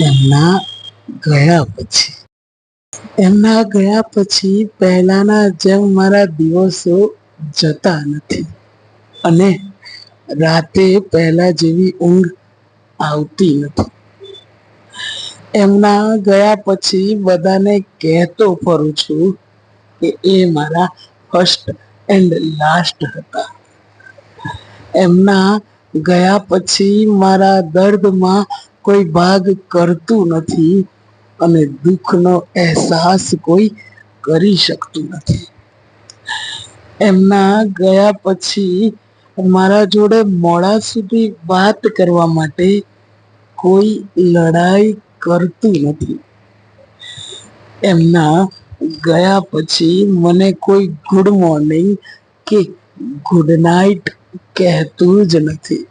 એમના ગયા પછી. એમના ગયા પછી પહેલાના જેમ મારા દિવસો જતા નથી. અને રાતે પહેલા જેવી ઊંઘ આવતી નથી. એમના ગયા પછી બધાને કહેતો ફરું છું કે એ મારા ફર્સ્ટ એન્ડ લાસ્ટ હતા. એમના ગયા પછી મારા દર્દમાં કોઈ ભાગ કરતું નથી અને દુઃખનો અહેસાસ કોઈ કરી શકતું નથી. એમના ગયા પછી મારા જોડે મોડા સુધી વાત કરવા માટે કોઈ લડાઈ કરતું નથી. એમના ગયા પછી મને કોઈ ગુડ મોર્નિંગ કે ગુડ નાઇટ કહેતું જ નથી.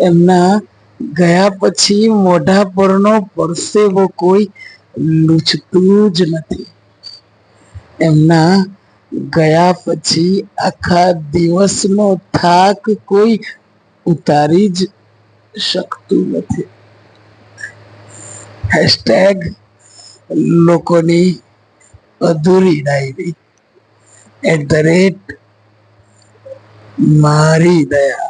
એમના ગયા પછી મોઢા પરનો પરસેવો કોઈ લૂછતું જ નથી. એમના ગયા પછી આખા દિવસનો થાક કોઈ ઉતારી જ શકતું નથી. હેશટેગ લોકોની અધૂરી ડાયરી. એટ ધ રેટ મારી દયા.